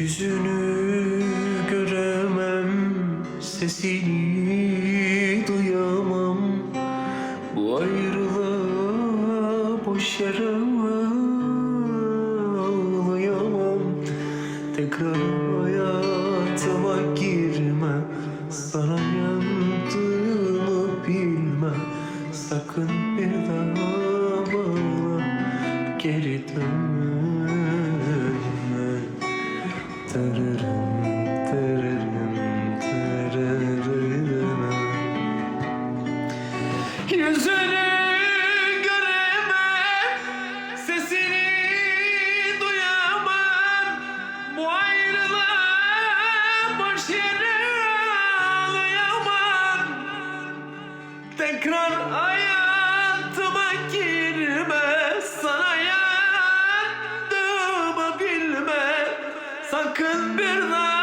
Yüzünü göremem, sesini duyamam. Bu ayrılığa boş yere ağlayamam. Tekrar hayatıma girme, sana yandığımı bilme. Sakın bir daha bana geri dönme. Yüzünü göremem, sesini duyamam. Bu ayrılığa boş yere. Tekrar hayatıma Sakın bir daha